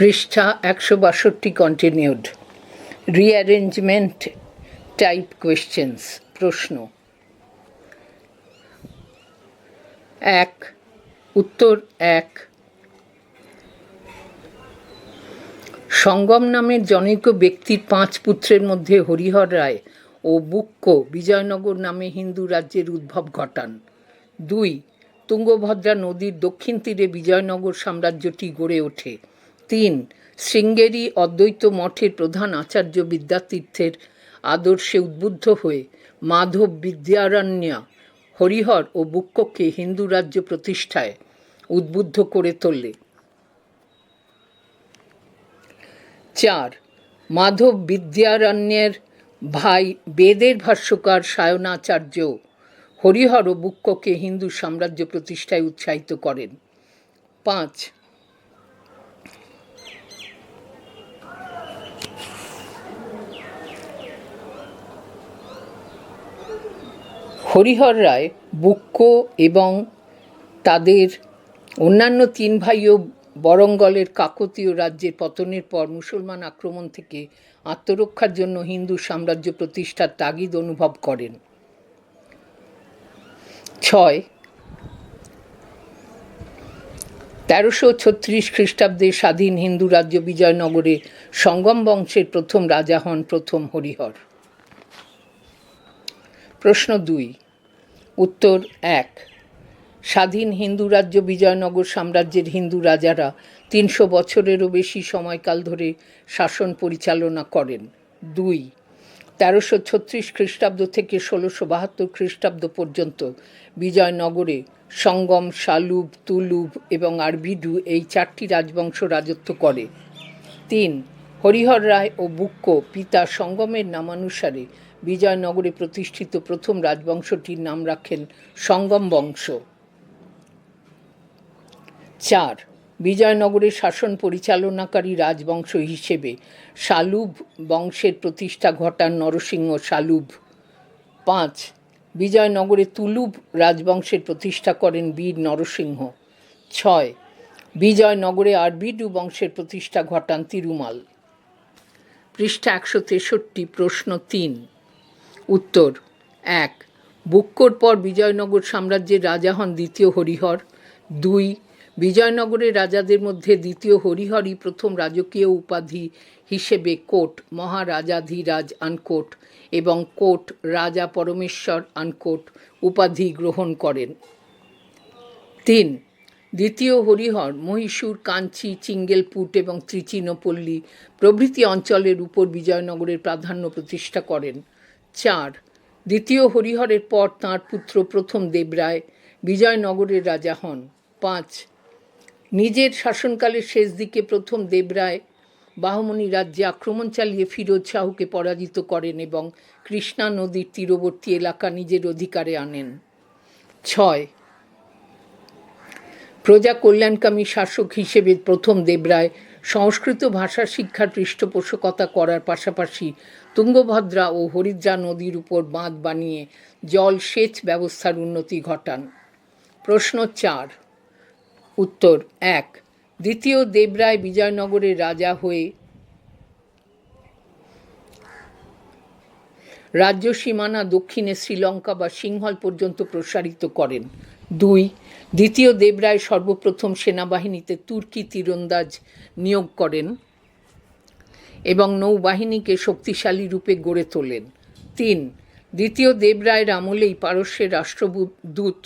পৃষ্ঠা একশো বাষট্টি কন্টিনিউড রিঅ্যারেঞ্জমেন্ট টাইপ কোয়েশ্চেন্স প্রশ্ন। এক, উত্তর এক। সঙ্গম নামের জনৈক ব্যক্তির পাঁচ পুত্রের মধ্যে হরিহর রায় ও বুক্ক বিজয়নগর নামে হিন্দু রাজ্যের উদ্ভব ঘটান। দুই, তুঙ্গভদ্রা নদীর দক্ষিণ তীরে বিজয়নগর সাম্রাজ্যটি গড়ে ওঠে। তিন, শৃঙ্গেরি অদ্বৈত মঠের প্রধান আচার্য বিদ্যাতীর্থের আদর্শে উদ্বুদ্ধ হয়ে মাধব বিদ্যারণ্য, হরিহর ও বুক্ককে হিন্দু রাজ্য প্রতিষ্ঠায় উদ্বুদ্ধ করে তোলে। চার, মাধব বিদ্যারণ্যের ভাই বেদের ভাষ্যকার সায়নাচার্য হরিহর ও বুক্ককে হিন্দু সাম্রাজ্য প্রতিষ্ঠায় উৎসাহিত করেন। পাঁচ হরিহর রায়, বুক্ক এবং তাদের অন্যান্য তিন ভাইও বরঙ্গলের কাকতীয় রাজ্যের পতনের পর মুসলমান আক্রমণ থেকে আত্মরক্ষার জন্য হিন্দু সাম্রাজ্য প্রতিষ্ঠার তাগিদ অনুভব করেন। ছয়, তেরোশো ছত্রিশ খ্রিস্টাব্দে স্বাধীন হিন্দু রাজ্য বিজয়নগরে সঙ্গম বংশের প্রথম রাজা হন প্রথম হরিহর। প্রশ্ন দুই। উত্তর এক। স্বাধীন হিন্দু রাজ্য বিজয়নগর সাম্রাজ্যের হিন্দু রাজারা তিনশো বছরেরও বেশি সময়কাল ধরে শাসন পরিচালনা করেন। দুই। তেরোশো ছত্রিশ খ্রিস্টাব্দ থেকে ষোলোশো বাহাত্তর খ্রিস্টাব্দ পর্যন্ত বিজয়নগরে সঙ্গম, শালুব, তুলুব এবং আরবিডু এই চারটি রাজবংশ রাজত্ব করে। তিন। হরিহর রায় ও বুক্ক পিতা সঙ্গমের নামানুসারে বিজয়নগরে প্রতিষ্ঠিত প্রথম রাজবংশটির নাম রাখেন সঙ্গম বংশ। চার বিজয়নগরের শাসন পরিচালনাকারী রাজবংশ হিসেবে শালুব বংশের প্রতিষ্ঠা ঘটান নরসিংহ শালুব। পাঁচ, বিজয়নগরে তুলুব রাজবংশের প্রতিষ্ঠা করেন বীর নরসিংহ। ছয়, বিজয়নগরে আরবিডু বংশের প্রতিষ্ঠা ঘটান তিরুমাল। পৃষ্ঠা একশো তেষট্টি, প্রশ্ন তিন। উত্তর, এক, বুক্কর পর বিজয়নগর সাম্রাজ্যের রাজা হন দ্বিতীয় হরিহর। দুই, বিজয়নগরের রাজাদের মধ্যে দ্বিতীয় হরিহরই প্রথম রাজকীয় উপাধি হিসেবে কোট, মহারাজাধিরাজ আনকোট এবং কোট, রাজা পরমেশ্বর আনকোট উপাধি গ্রহণ করেন। তিন, দ্বিতীয় হরিহর মহীশূর, কাঞ্চি, চিঙ্গেলপুট এবং ত্রিচিনপল্লী প্রভৃতি অঞ্চলের উপর বিজয়নগরের প্রাধান্য প্রতিষ্ঠা করেন। চার। দ্বিতীয় হরিহরের পর তাঁর পুত্র প্রথম দেবরায়, বিজয়নগরের রাজা হন। পাঁচ। নিজের শাসনকালের শেষ দিকে প্রথম দেবরায় বাহমনি রাজ্যে আক্রমণ চালিয়ে ফিরোজ শাহুকে পরাজিত করেন এবং কৃষ্ণা নদীর তীরবর্তী এলাকা নিজের অধিকারে আনেন। ছয়। প্রজা কল্যাণকামী শাসক হিসেবে প্রথম দেবরায় সংস্কৃত ভাষা শিক্ষার পৃষ্ঠপোষকতা করার পাশাপাশি তুঙ্গভদ্রা ও হরিদ্রা নদীর উপর বাঁধ বানিয়ে জল সেচ ব্যবস্থার উন্নতি ঘটান। প্রশ্ন চার। উত্তর এক। দ্বিতীয় দেবরায় বিজয়নগরের রাজা হয়ে রাজ্য সীমানা দক্ষিণে শ্রীলঙ্কা বা সিংহল পর্যন্ত প্রসারিত করেন। দুই, দ্বিতীয় দেবরায় সর্বপ্রথম সেনাবাহিনীতে তুর্কি তীরন্দাজ নিয়োগ করেন এবং নৌবাহিনীকে শক্তিশালী রূপে গড়ে তোলেন। তিন, দ্বিতীয় দেবরায়ের আমলেই পারস্যের রাষ্ট্রদূত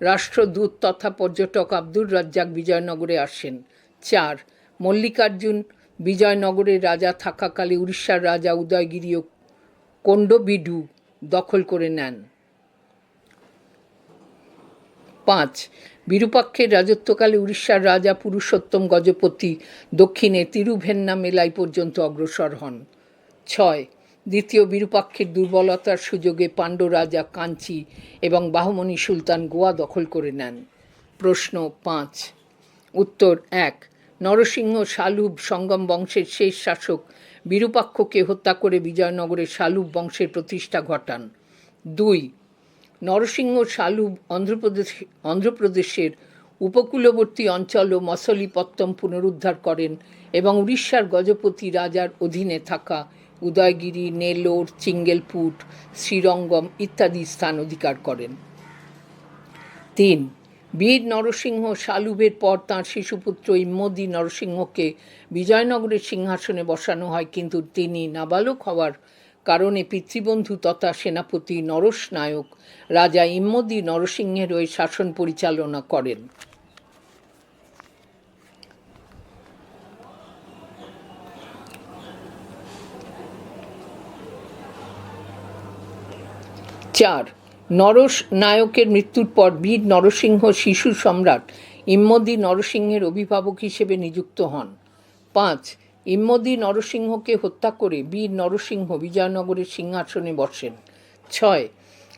রাষ্ট্রদূত তথা পর্যটক আব্দুর রাজ্জাক বিজয়নগরে আসেন। চার, মল্লিকার্জুন বিজয়নগরের রাজা থাকাকালে উড়িষ্যার রাজা উদয়গিরি ও কোন্ডবিডু দখল করে নেন। পাঁচ। বিরূপাক্ষের রাজত্বকালে উড়িষ্যার রাজা পুরুষোত্তম গজপতি দক্ষিণে তিরুভেন্না মেলাই পর্যন্ত অগ্রসর হন। ছয়। দ্বিতীয় বিরূপাক্ষের দুর্বলতার সুযোগে পাণ্ড রাজা কাঞ্চি এবং বাহমনি সুলতান গোয়া দখল করে নেন। প্রশ্ন পাঁচ। উত্তর এক। নরসিংহ শালুব সঙ্গম বংশের শেষ শাসক বিরূপাক্ষকে হত্যা করে বিজয়নগরে শালুব বংশের প্রতিষ্ঠা ঘটান। দুই। নরসিংহ শালুব অন্ধ্রপ্রদেশ, অন্ধ্রপ্রদেশের উপকূলবর্তী অঞ্চল ও মসলিপত্তম পুনরুদ্ধার করেন এবং উড়িষ্যার গজপতি রাজার অধীনে থাকা উদয়গিরি নেলোর চিঙ্গেলপুট, শ্রীরঙ্গম ইত্যাদি স্থান অধিকার করেন। তিন, বীর নরসিংহ শালুবের পর তাঁর শিশুপুত্র ইম্মদি নরসিংহকে বিজয়নগরের সিংহাসনে বসানো হয়, কিন্তু তিনি নাবালক হওয়ার কারণে পিতৃবন্ধু তথা সেনাপতি নরস নায়ক রাজা ইম্মদি নরসিংহের ওই শাসন পরিচালনা করেন। চার নরস নায়কের মৃত্যুর পর বীর নরসিংহ শিশু সম্রাট ইম্মদি নরসিংহের অভিভাবক হিসেবে নিযুক্ত হন। পাঁচ ইম্মদি নরসিংহকে হত্যা করে বীর নরসিংহ বিজয়নগরের সিংহাসনে বসেন। ছয়,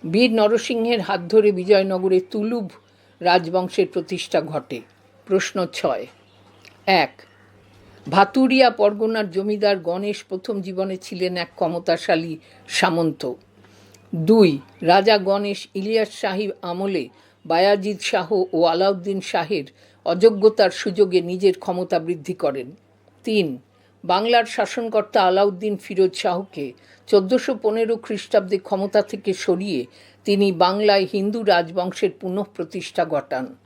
বীর নরসিংহের হাত ধরে বিজয়নগরে তুলুভ রাজবংশের প্রতিষ্ঠা ঘটে। প্রশ্ন ছয়, এক, ভাতুরিয়া পরগনার জমিদার গণেশ প্রথম জীবনে ছিলেন এক ক্ষমতাশালী সামন্ত। দুই, রাজা গণেশ ইলিয়াস শাহী আমলে বায়াজিদ শাহ ও আলাউদ্দিন শাহের অযোগ্যতার সুযোগে নিজের ক্ষমতা বৃদ্ধি করেন। তিন বাংলার শাসনকর্তা আলাউদ্দিন ফিরোজ শাহকে চোদ্দোশো পনেরো খ্রিস্টাব্দে ক্ষমতা থেকে সরিয়ে তিনি বাংলায় হিন্দু রাজবংশের পুনঃপ্রতিষ্ঠা ঘটান।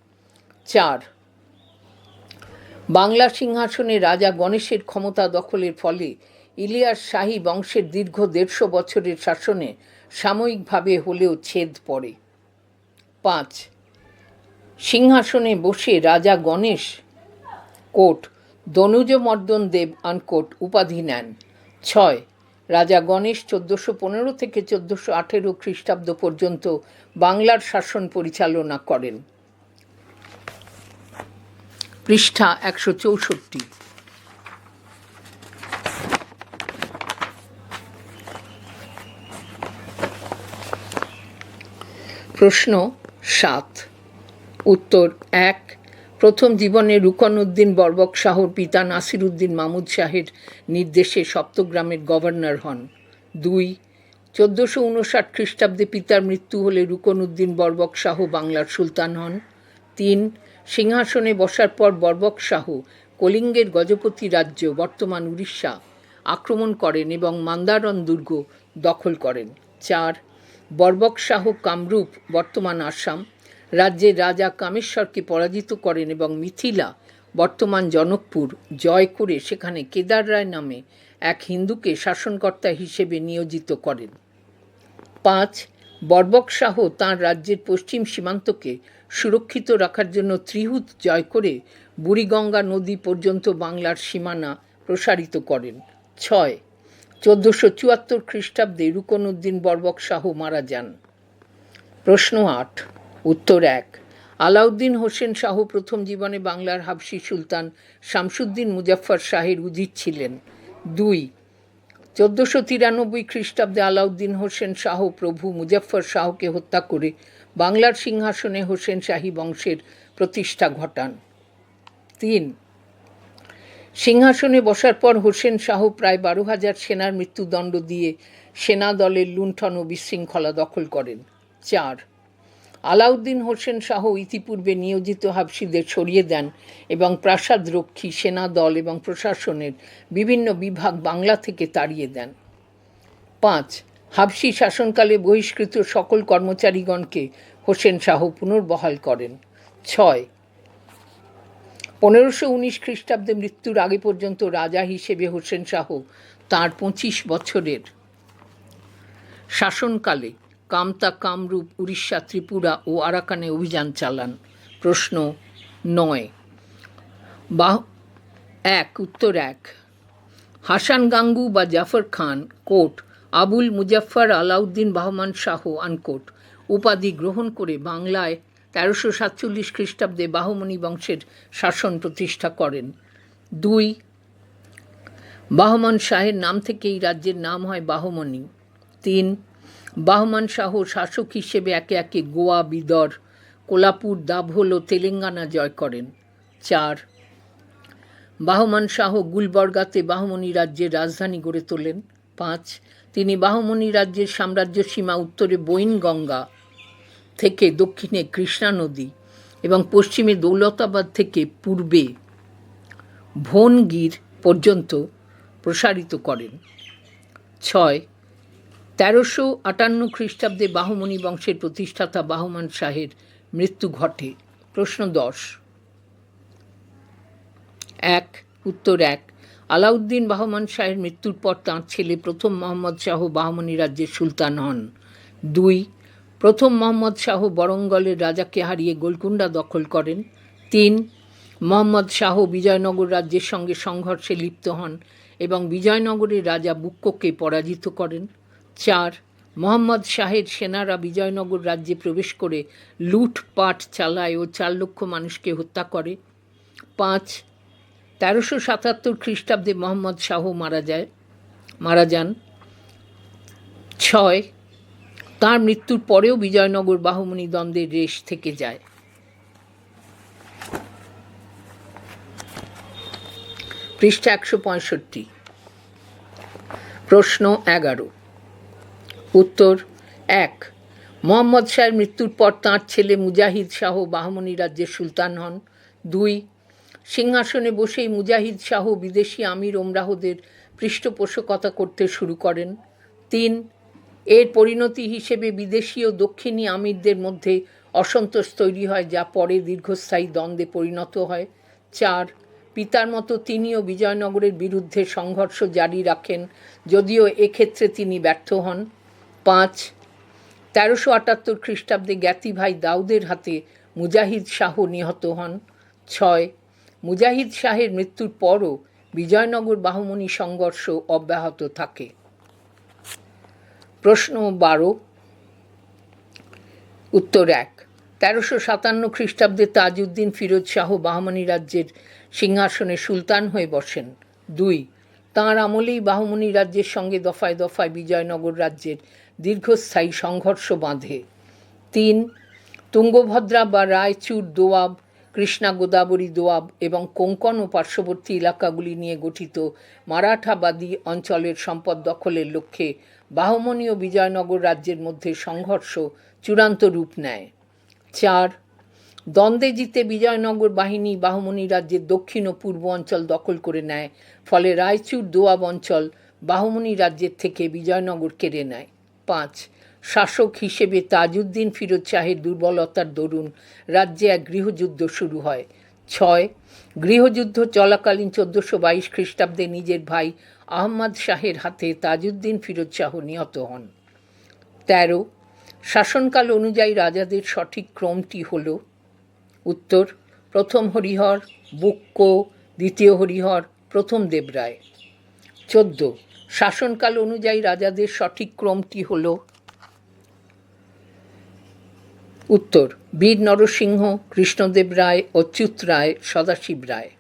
চার, বাংলা সিংহাসনে রাজা গণেশের ক্ষমতা দখলের ফলে ইলিয়াস শাহী বংশের দীর্ঘ দেড়শো বছরের শাসনে সাময়িকভাবে হলেও ছেদ পড়ে। পাঁচ, সিংহাসনে বসে রাজা গণেশ কোট দনুজমর্দন দেব আনকোট উপাধি নেন। ছয়, রাজা গণেশ চোদ্দোশো পনেরো থেকে চোদ্দোশো আঠেরো খ্রিস্টাব্দ পর্যন্ত বাংলার শাসন পরিচালনা করেন। পৃষ্ঠা একশো চৌষট্টি। প্রশ্ন সাত। উত্তর এক প্রথম জীবনে রুকনউদ্দিন বরবক শাহর পিতা নাসিরুদ্দিন মামুদ শাহের নির্দেশে সপ্তগ্রামের গভর্নর হন। দুই, চোদ্দোশো উনষাট খ্রিস্টাব্দে পিতার মৃত্যু হলে রুকনউদ্দিন বরবক শাহ বাংলার সুলতান হন। তিন, সিংহাসনে বসার পর বরবক শাহ কলিঙ্গের গজপতি রাজ্য, বর্তমান উড়িষ্যা, আক্রমণ করেন এবং মান্দারন দুর্গ দখল করেন। চার, বর্বক শাহ কামরূপ, বর্তমান আসাম রাজ্যের রাজা কামেশ্বরকে পরাজিত করেন এবং মিথিলা, বর্তমান জনকপুর, জয় করে সেখানে কেদার রায় নামে এক হিন্দুকে শাসনকর্তা হিসেবে নিয়োজিত করেন। পাঁচ, বর্বক শাহ তাঁর রাজ্যের পশ্চিম সীমান্তকে সুরক্ষিত রাখার জন্য ত্রিহুত জয় করে বুড়িগঙ্গা নদী পর্যন্ত বাংলার সীমানা প্রসারিত করেন। ছয়, চোদ্দোশো চুয়াত্তর খ্রিস্টাব্দে রুকনউদ্দিন বর্বক শাহ মারা যান। প্রশ্ন আট উত্তর এক, আলাউদ্দিন হোসেন শাহ প্রথম জীবনে বাংলার হাবসি সুলতান শামসুদ্দিন মুজাফফর শাহের উজির ছিলেন। দুই, চোদ্দোশো তিরানব্বই খ্রিস্টাব্দে আলাউদ্দিন হোসেন শাহ প্রভু মুজাফফর শাহকে হত্যা করে বাংলার সিংহাসনে হোসেন শাহী বংশের প্রতিষ্ঠা ঘটান। তিন, সিংহাসনে বসার পর হোসেন শাহ প্রায় বারো হাজার সেনার মৃত্যুদণ্ড দিয়ে সেনা দলের লুণ্ঠন ও বিশৃঙ্খলা দখল করেন। চার আলাউদ্দিন হোসেন শাহ ইতিপূর্বে নিয়োজিত হাবসিদের সরিয়ে দেন এবং প্রাসাদ রক্ষী সেনা দল এবং প্রশাসনের বিভিন্ন বিভাগ বাংলা থেকে তাড়িয়ে দেন। পাঁচ হাবসি শাসনকালে বহিষ্কৃত সকল কর্মচারীগণকে হোসেন শাহ পুনর্বহাল করেন। ছয়, পনেরোশো উনিশ খ্রিস্টাব্দে মৃত্যুর আগে পর্যন্ত রাজা হিসেবে হোসেন শাহ তাঁর পঁচিশ বছরের শাসনকালে কামতা কামরূপ উড়িষ্যা, ত্রিপুরা ও আরাকানে অভিযান চালান। প্রশ্ন নয়। বাহ, এক, উত্তর এক। হাসান গাঙ্গু বা জাফর খান কোট আবুল মুজাফফর আলাউদ্দিন বাহমান শাহ আনকোট উপাধি গ্রহণ করে বাংলায় তেরোশো সাতচল্লিশ খ্রিস্টাব্দে বাহমনি বংশের শাসন প্রতিষ্ঠা করেন। দুই, বাহমান শাহের নাম থেকেই রাজ্যের নাম হয় বাহমনি তিন বাহমান শাহ শাসক হিসেবে একে একে গোয়া, বিদর, কোলাপুর, দাভোল ও তেলেঙ্গানা জয় করেন। চার, বাহমান শাহ গুলবর্গাতে বাহমনি রাজ্যের রাজধানী গড়ে তোলেন। পাঁচ, তিনি বাহমনি রাজ্যের সাম্রাজ্য সীমা উত্তরে বৈনগঙ্গা থেকে দক্ষিণে কৃষ্ণা নদী এবং পশ্চিমে দৌলতাবাদ থেকে পূর্বে ভোনগির পর্যন্ত প্রসারিত করেন। ছয় তেরোশো আটান্ন খ্রিস্টাব্দে বাহুমণি বংশের প্রতিষ্ঠাতা বাহুমান শাহের মৃত্যু ঘটে। প্রশ্ন দশ। এক, উত্তর এক। আলাউদ্দিন বাহমান শাহের মৃত্যুর পর তাঁর ছেলে প্রথম মোহাম্মদ শাহ বাহমনি রাজ্যের সুলতান হন। দুই, প্রথম মোহাম্মদ শাহ বরঙ্গলের রাজাকে হারিয়ে গোলকুন্ডা দখল করেন। তিন, মোহাম্মদ শাহ বিজয়নগর রাজ্যের সঙ্গে সংঘর্ষে লিপ্ত হন এবং বিজয়নগরের রাজা বুক্কোকে পরাজিত করেন। চার, মোহাম্মদ শাহের সেনারা বিজয়নগর রাজ্যে প্রবেশ করে লুটপাট চালায় ও চার লক্ষ মানুষকে হত্যা করে। পাঁচ, তেরোশো সাতাত্তর খ্রিস্টাব্দে মোহাম্মদ শাহ মারা যায়, মারা যান। ছয়, তার মৃত্যুর পরেও বিজয়নগর বাহুমণি দ্বন্দ্বের রেশ থেকে যায়। পৃষ্ঠা একশো পঁয়ষট্টি। প্রশ্ন এগারো উত্তর, এক, মোহাম্মদ শাহের মৃত্যুর পর তাঁর ছেলে মুজাহিদ শাহ বাহমনি রাজ্যের সুলতান হন। দুই, সিংহাসনে বসেই মুজাহিদ শাহ বিদেশি আমির ওমরাহদের পৃষ্ঠপোষকতা করতে শুরু করেন। তিন, এর পরিণতি হিসেবে বিদেশি ও দক্ষিণী আমিরদের মধ্যে অসন্তোষ তৈরি হয়, যা পরে দীর্ঘস্থায়ী দ্বন্দ্বে পরিণত হয়। চার, পিতার মতো তিনিও বিজয়নগরের বিরুদ্ধে সংঘর্ষ জারি রাখেন, যদিও এক্ষেত্রে তিনি ব্যর্থ হন। পাঁচ। তেরোশো আটাত্তর খ্রিস্টাব্দে জ্ঞাতি ভাই দাউদের হাতে মুজাহিদ শাহ নিহত হন। ছয়। মুজাহিদ শাহের মৃত্যুর পরও বিজয়নগর বাহুমনি সংঘর্ষ অব্যাহত থাকে। প্রশ্ন বারো। উত্তর এক। তেরোশো সাতান্ন খ্রিস্টাব্দে তাজউদ্দিন ফিরোজ শাহ বাহমনি রাজ্যের সিংহাসনে সুলতান হয়ে বসেন। দুই। তাঁর আমলেই বাহমনি রাজ্যের সঙ্গে দফায় দফায় বিজয়নগর রাজ্যের দীর্ঘস্থায়ী সংঘর্ষ বাঁধে। তিন, তুঙ্গভদ্রা বা রায়চুর দোয়াব, কৃষ্ণা গোদাবরী দোয়াব এবং কোঙ্কণ ও পার্শ্ববর্তী এলাকাগুলি নিয়ে গঠিত মারাঠাবাদী অঞ্চলের সম্পদ দখলের লক্ষ্যে বাহমনি ও বিজয়নগর রাজ্যের মধ্যে সংঘর্ষ চূড়ান্ত রূপ নেয়। চার, দ্বন্দ্বে জিতে বিজয়নগর বাহিনী বাহমনি রাজ্যের দক্ষিণ ও পূর্ব অঞ্চল দখল করে নেয়, ফলে রায়চুর দোয়াব অঞ্চল বাহমনি রাজ্যের থেকে বিজয়নগর কেড়ে নেয়। পাঁচ। শাসক হিসেবে তাজউদ্দিন ফিরোজ শাহের দুর্বলতার দরুন রাজ্যে এক গৃহযুদ্ধ শুরু হয়। ছয়, গৃহযুদ্ধ চলাকালীন চোদ্দোশো বাইশ খ্রিস্টাব্দে নিজের ভাই আহমদ শাহের হাতে তাজউদ্দিন ফিরোজ শাহ নিহত হন। তেরো, শাসনকাল অনুযায়ী রাজাদের সঠিক ক্রমটি হল, উত্তর, প্রথম হরিহর, বুক্ক, দ্বিতীয় হরিহর, প্রথম দেবরায়। চোদ্দ শাসনকাল অনুযায়ী রাজাদের সঠিক ক্রমটি হল উত্তর, বীর নরসিংহ, কৃষ্ণদেব রায় অচ্যুত রায়, সদাশিব রায়।